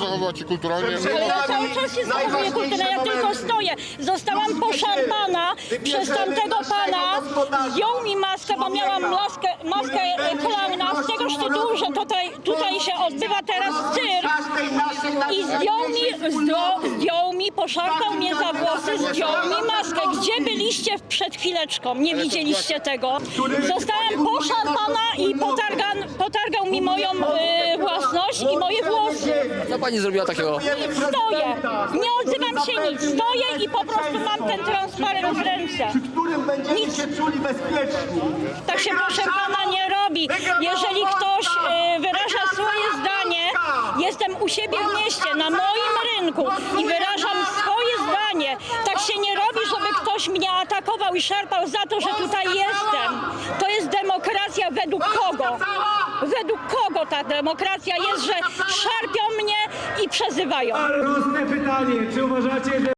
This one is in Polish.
zachowywać się kulturalnie. Ale ja cały czas się zachowuję kulturalnie, ja tylko stoję. Zostałam poszarpana przez tamtego pana, zdjął mi maskę, bo miałam maskę, maskę e, klauna z tegoż tytułu, że tutaj, tutaj się odbywa teraz cyrk i zdjął mi, zdjął, zdjął mi, poszarpał mnie za włosy, zdjął mi maskę. Gdzie byliście przed chwileczką? Nie widzieliście tego. Zostałam poszarpana i potargan, potargał mi moją e, własność i moje pani zrobiła takiego? Stoję, nie odzywam się nic, stoję i po prostu mam ten transparent w ręce. którym będziecie się czuli bezpieczni. Tak się proszę pana nie robi. Jeżeli ktoś e, wyraża swoje zdanie, jestem u siebie w mieście, na moim rynku i wyrażam swoje zdanie. Tak się nie robi, żeby ktoś mnie atakował i szarpał za to, że tutaj jestem. To jest demokracja według kogo? Według kogo ta demokracja jest, że przezywają? Proste pytanie, czy uważacie, że